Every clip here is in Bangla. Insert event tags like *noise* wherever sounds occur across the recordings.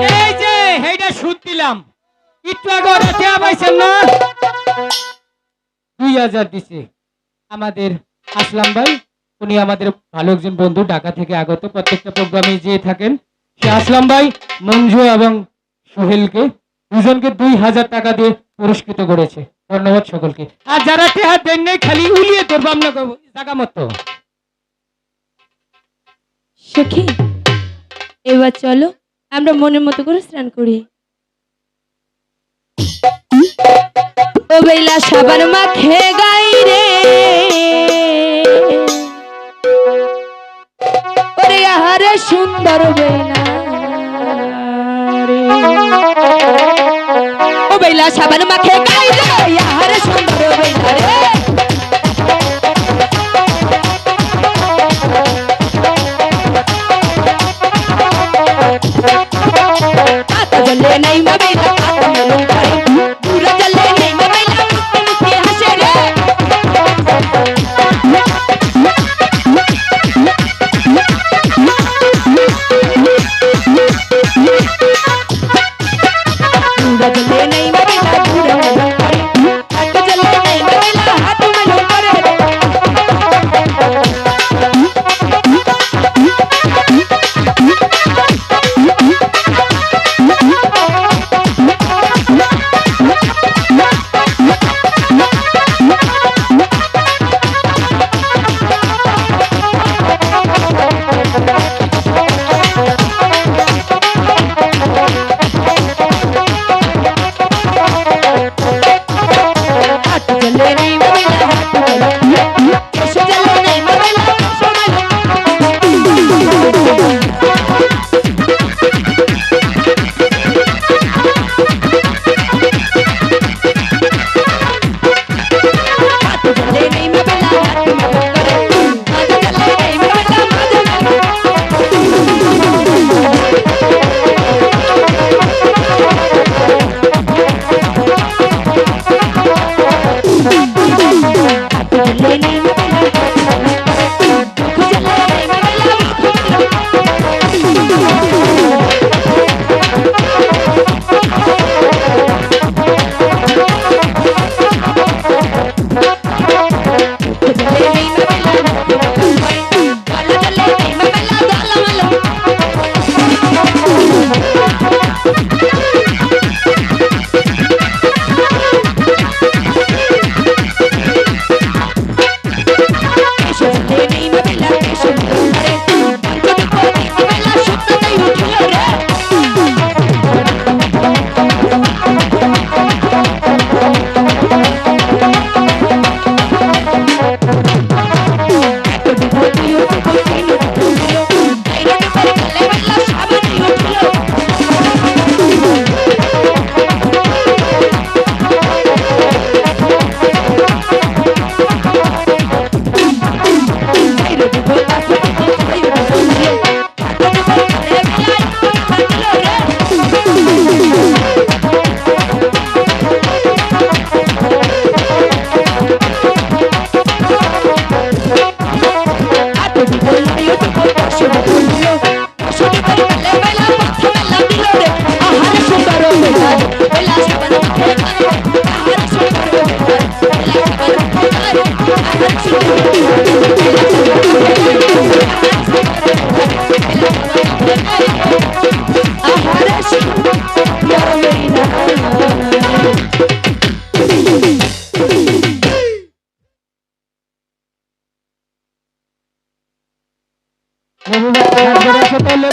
এই যে, এইটা সুদ দিলাম। একটু আগে টেয়া পাইছেন না? দুই হাজার দিছে। আমাদের আসলাম ভাই, উনি আমাদের ভালো একজন বন্ধু, ঢাকা থেকে আগত। প্রত্যেকটা প্রোগ্রামে যেয়ে থাকেন, সে আসলাম ভাই, মঞ্জু এবং সোহেলকে। দুজনকে দুই হাজার টাকা দিয়ে পুরস্কৃত করেছে। ধন্যবাদ সকলকে। আর যারা টেহা দেন নাই, খালি উলিয়ে ধরবো আমরা জায়গা মতো। সখী, এবার চলো। আমরা মনের মতো করে স্নান করি। ও সাবান মাখে গাই রে। ওরে আহারে সুন্দর বেলা ও বেলা সাবান মাখে Bye, bye, bye.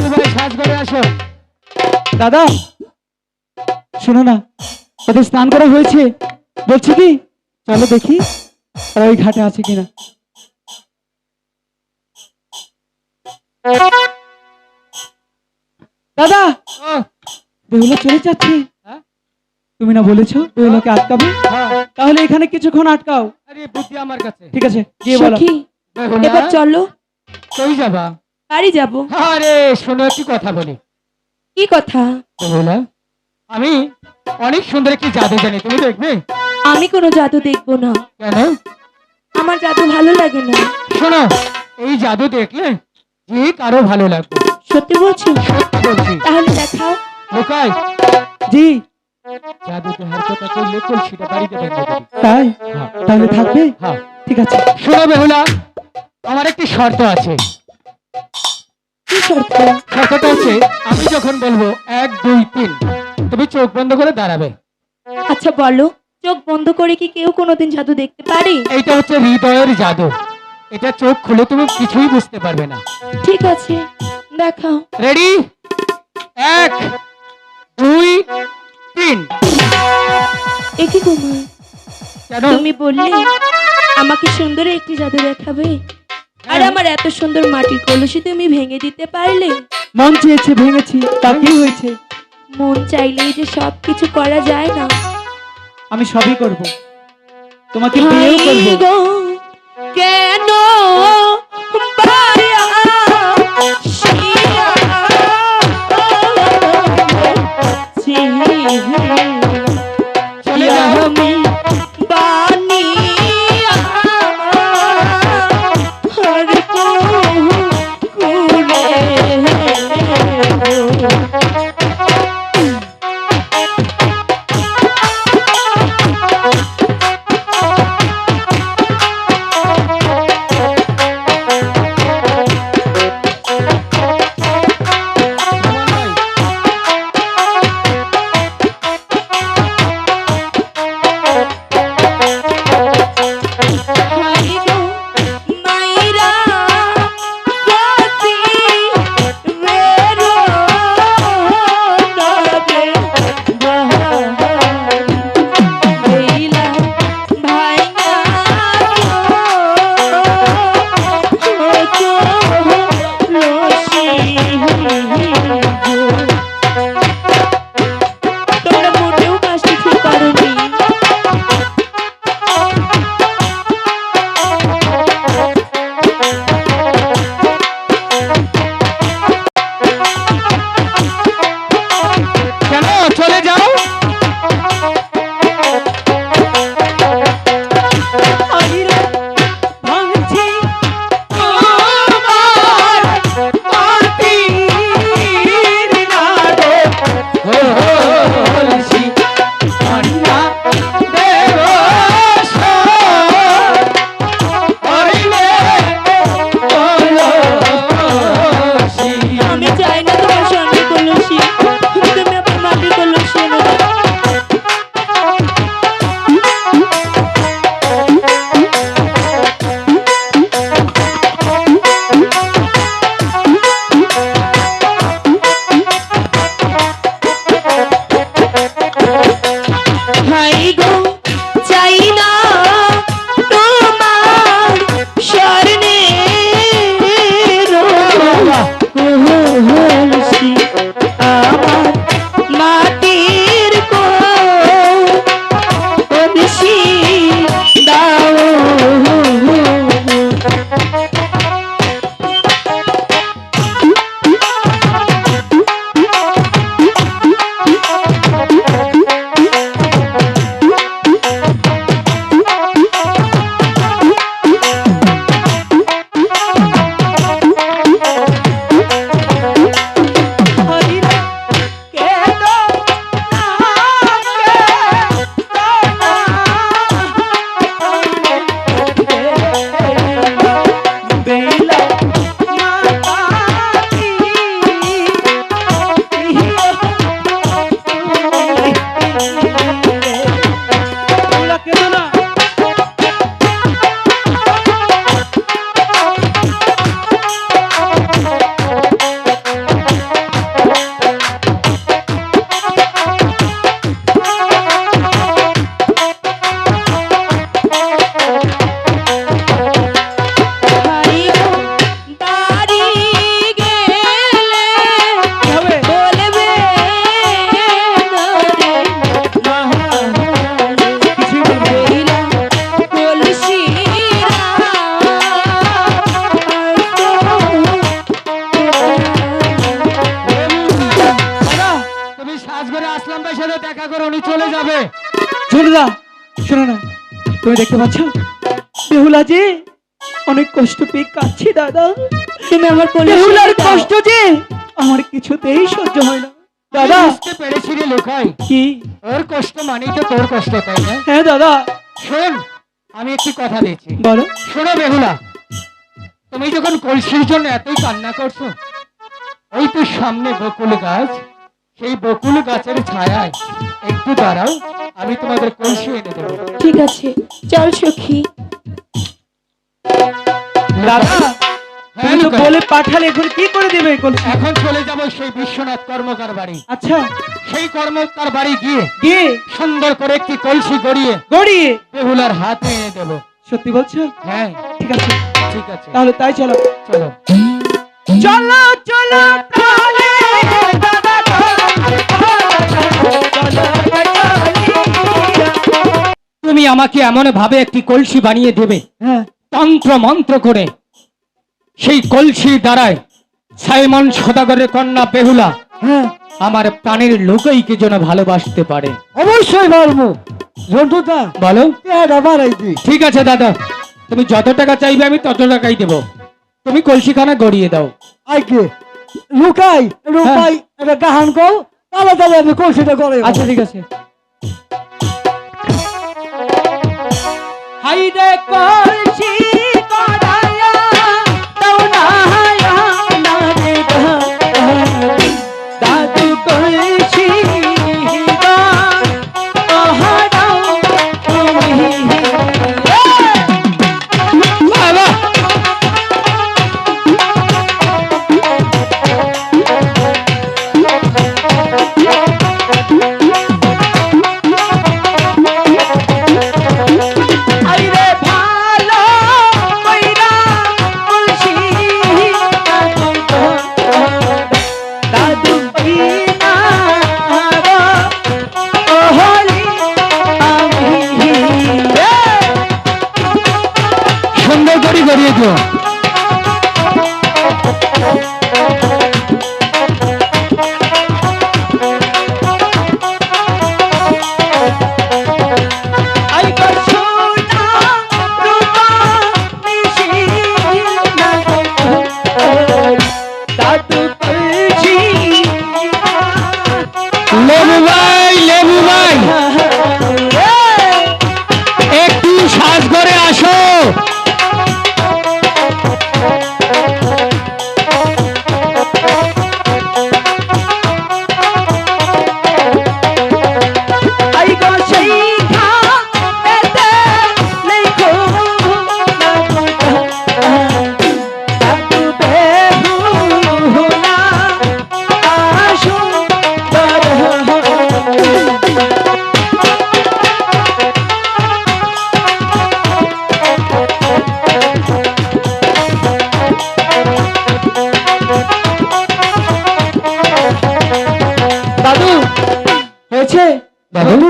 লেবু ভাই সাজ করে আসো। দাদা শোনো না ওদের স্নান করা হয়েছে। বলছি কি চলো দেখি আর ওই ঘাটে আছে কিনা। দাদা বেহুলা চলে যাচ্ছে। হ্যাঁ? তুমি না বলেছ বেহুলাকে আটকাবে? হ্যাঁ, তাহলে এখানে কিছুক্ষণ আটকাও। আরে বুদ্ধি আমার কাছে। ঠিক আছে গিয়ে বলো। এবার চলো। কই যাবা। বাড়ি যাব। আরে শোনো একটি কথা বলি। কি কথা? বেহুলা আমি অনেক সুন্দর একটি জাদু জানি তুমি দেখবে? আমি কোনো জাদু দেখব না। কেন? আমার জাদু ভালো লাগে না। শোনো এই জাদু দেখলে যে কারও ভালো লাগবে। সত্যি বলছো? সত্যি বলছি। তাহলে দেখাও। খোকাই জি। জাদু দেহার কথা কইলে কলসিটা বাড়িতে দেবে তাই? হ্যাঁ। তাহলে থাকবে? হ্যাঁ। ঠিক আছে। শোনো বেহুলা আমার একটি শর্ত আছে। কি শর্ত হচ্ছে আমি যখন বলব এক দুই তিন তুমি চোখ বন্ধ করে দাঁড়াবে। আচ্ছা বলো। চোখ বন্ধ করে কি কেউ কোনোদিন জাদু দেখতে পারে? এইটা হচ্ছে হৃদয়ের জাদু। এটা চোখ খুলে তুমি কিছুই বুঝতে পারবে না। ঠিক আছে দেখাও। রেডি এক দুই তিন। একই কুমার তুমি বললে আমাকে সুন্দর একটি জাদু দেখাবে। আর। আমার এত সুন্দর মাটির কলসি তুমি ভেঙে দিতে পারলে? মন চেয়েছে ভেঙেছি তা কি হয়েছে? মন চাইলেই যে সব কিছু করা যায় না। আমি সবই করব। তোমাকে বিয়েও করব। কেন বায়া কেন উনি চলে যাবে। শোনো না শোনো না। তুমি দেখতে পাচ্ছ? বেহুলা যে অনেক কষ্ট পেয়ে কাঁদছি দাদা। তুমি আমার বেহুলার কষ্ট যে আমার কিছুতেই সহ্য হয় না। দাদা। বুঝতে পেরেছি রে লোকাই কি? ওর কষ্ট মানেই তো তোর কষ্ট তাই না? হ্যাঁ দাদা। শোন আমি একটি কথা দিচ্ছি বলো। শোনো বেহুলা তুমি যখন কলসির জন্য এতই কান্না করছ ওই তো সামনে বকুল গাছ সেই বকুল গাছের ছায়ায়। একটু দাঁড়াও আমি তোমাদের কলসি এনে দেবো। ঠিক আছে চল সখী। দাদা হ্যাঁ, তুমি বলে পাঠালে এখন কি করে দেবে কলসি? এখন চলে যাব সেই বিশ্বনাথ কর্মকার বাড়ি। আচ্ছা। সেই কর্মকার বাড়ি গিয়ে গিয়ে? সুন্দর করে একটি কলসি গড়িয়ে গড়িয়ে? বেহুলার হাতে এনে দেবো। সত্যি বলছো? হ্যাঁ। ঠিক আছে। ঠিক আছে। তাহলে তাই চলো। চলো। চলো চলো তুমি আমাকে এমন ভাবে একটি কলসি বানিয়ে দেবে। হ্যাঁ। তন্ত্র মন্ত্র করে। সেই কলসি দ্বারায় সাইমন সদাগরের কন্যা বেহুলা হ্যাঁ। আমার প্রাণের লোকইকে যেন ভালোবাসতে পারে? অবশ্যই পারব জন্তুটা বলো। ঠিক আছে দাদা তুমি যত টাকা চাইবে আমি তত টাকাই দেবো। তুমি কলসিখানা গড়িয়ে দাও। আইকে লুকাই রূপাই, এটা গাহান কও তাহলে তাহলে আমি কলসিটা করে আচ্ছা ঠিক আছে। কলসি। করায়া হয়েছে দাদু?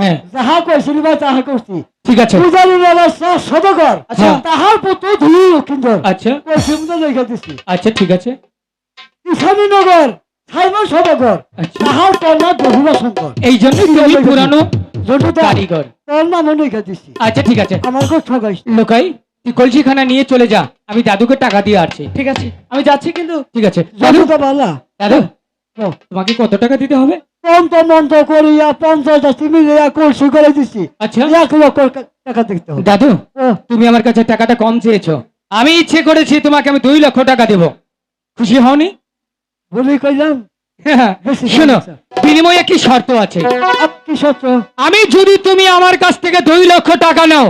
হ্যাঁ। যাহা কইছিলি বা তাহা করছি ঠিক আছে। পূজারি ব্যবস্থা সদকর আচ্ছা। তাহার পুত্র ধুই কিন্তু আচ্ছা। কইছি মতো লেখা দিছি। আচ্ছা ঠিক আছে। ইসানীনগর সাইমন সদকর আচ্ছা। তাহার কন্যা বহুলা শঙ্কর এই জন্য তুমি পুরানো কারিগর। তোর লেখা দিছি। আচ্ছা ঠিক আছে। আমার লোকাই তুই কলসিখানা নিয়ে চলে যা। আমি দাদুকে টাকা দিয়ে আসছি ঠিক আছে। আমি যাচ্ছি কিন্তু ঠিক আছে। দাদু। জন্তুটা বালা দাদু তোমাকে কত টাকা দিতে হবে? পন্ত মন্ত করিয়া পঞ্চাশটা মিলিয়া কলসি করে দিছি। আচ্ছা। এক লক্ষ টাকা দেখতে হবে। দাদু তুমি আমার কাছে টাকাটা কম চেয়েছো। আমি ইচ্ছে করেছি তোমাকে আমি দুই লক্ষ টাকা দেব। খুশি হওনি? বলি কইলাম শোনো বিনিময়ে কি শর্ত আছে? কি সত্য আমি যদি তুমি আমার কাছ থেকে দুই লক্ষ টাকা নাও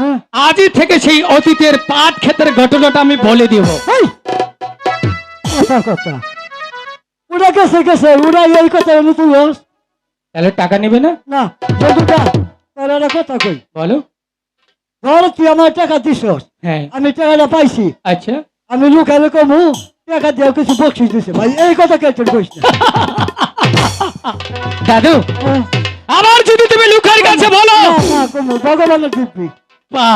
হ্যাঁ। আজই থেকে সেই অতীতের পাট ক্ষেতের ঘটনাটা আমি বলে দিব। কথা। ওরা গেছে গেছে। ওরা এই কথা তুই হোস তাহলে টাকা নেবে না? না বন্ধুটা তোর একটা কথা কই। বলো। ধর তুই আমার টাকা দিছস হ্যাঁ। আমি টাকাটা পাইছি। আচ্ছা। আমি লুকালে কমু টাকা দিয়ে কিছু বকশিস দিছে। ভাই এই কথা কে কইস না? *laughs* দাদু হ্যাঁ, আবার যদি তুমি লুকার কাছে বলো। না কমু ভগবানের দিব্যি। পা।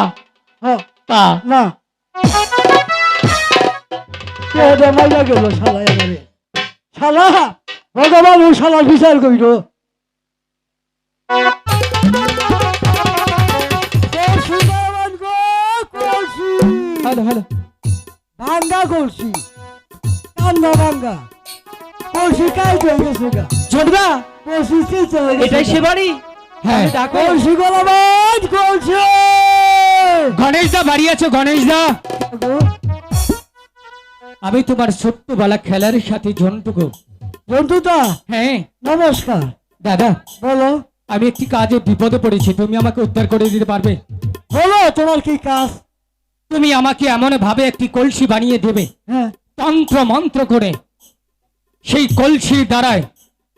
হ্যাঁ। পা। না। কে রে মাইয়া গেল শালা শালা ভগবান ও শালার বিচার হ্যালো হ্যালো। ভাঙ্গা করছি কান্দা ভাঙ্গা। কলসি কাজ হয়ে গেছে গা। চেঁচে হয়ে গেছে এটাই সে বাড়ি হ্যাঁ। গলাবাজ কলসি! গণেশ দা বাড়ি আছো গণেশ দা আমি তোমার ছোট্ট ছোট্টবেলা খেলার সাথে জন্টুকু বন্ধুটা হ্যাঁ। নমস্কার। দাদা বলো। আমি একটি কাজে বিপদে পড়েছি তুমি আমাকে উদ্ধার করে দিতে পারবে? বলো তোমার কি কাজ? তুমি আমাকে এমন ভাবে একটি কলসি বানিয়ে দেবে হ্যাঁ। তন্ত্র মন্ত্র করে। সেই কলসির দ্বারায়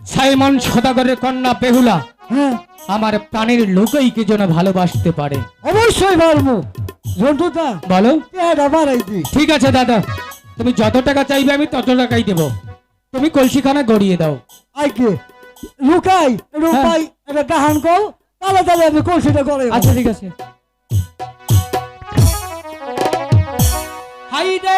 সাইমন সদাগরের কন্যা বেহুলা হ্যাঁ। আমার প্রাণের লোকইকে যেন ভালোবাসতে পারে? অবশ্যই পারব। বন্ধুটা বলো। ঠিক আছে দাদা। তুমি যত টাকা চাইবে আমি তত টাকাই দেবো। তুমি কলসিখানা গড়িয়ে দাও। আইকে লুকাই রূপাই এটা কও তাহলে তাহলে আমি কলসিটা আচ্ছা ঠিক আছে। হাই রে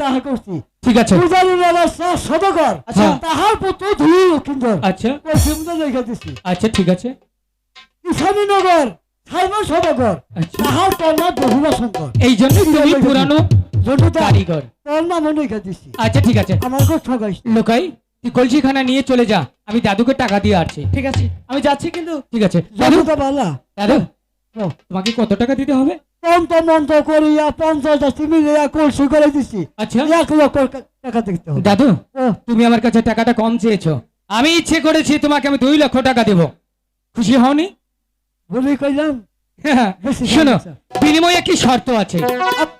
তাহা করছি। ঠিক আছে। পূজারি মেলা সদগর। আচ্ছা। তাহার পুত্র ধুই কিন্তু আচ্ছা। লেখা দিছি। আচ্ছা ঠিক আছে। আচ্ছা। তাহার কন্যা বহুলা শঙ্কর এই জন্য তুমি পুরানো কারিগর। তোর নামও লেখা দিছি। আচ্ছা ঠিক আছে। আমার খুব ঠকাইস লোকাই তুই কলসিখানা নিয়ে চলে যা। আমি দাদুকে টাকা দিয়ে আসছি ঠিক আছে। আমি যাচ্ছি কিন্তু ঠিক আছে। দাদু দাদু তোমাকে কত টাকা দিতে হবে? তন্ত মন্ত করিয়া পঞ্চাশটা মিলিয়া কলসি করে দিছি। আচ্ছা। এক লক্ষ টাকা দেখতে হবে। দাদু তুমি আমার কাছে টাকাটা কম চেয়েছো। আমি ইচ্ছে করেছি তোমাকে আমি দুই লক্ষ টাকা দেব। খুশি হওনি? বলি কইলাম শোনো বিনিময়ে কি শর্ত আছে?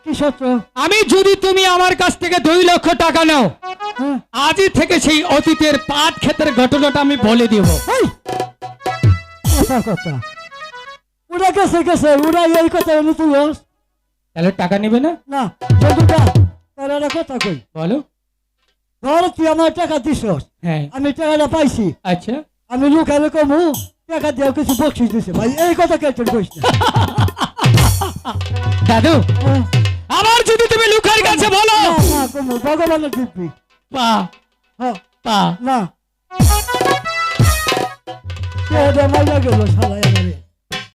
কি সত্য আমি যদি তুমি আমার কাছ থেকে দুই লক্ষ টাকা নাও হ্যাঁ। আজই থেকে সেই অতীতের পাট ক্ষেতের ঘটনাটা আমি বলে দেব। কথা। ওরা গেছে গেছে ওরা এই কথা বলে তুই? তাহলে টাকা নেবে না? না একটা কথা কই। বলো। ধর তুই আমার টাকা দিছস হ্যাঁ। আমি টাকাটা পাইছি। আচ্ছা। আমি লুকালে কমু টাকা দিয়ে কিছু বকশিস দিছে। ভাই এই কথা কে কইস না? *laughs* দাদু হ্যাঁ, আবার যদি তুমি লুকার কাছে বলো। না না কমু ভগবানের দিব্যি। পা। হ্যাঁ। পা। না। কে মাইয়া গেল শালা আমারে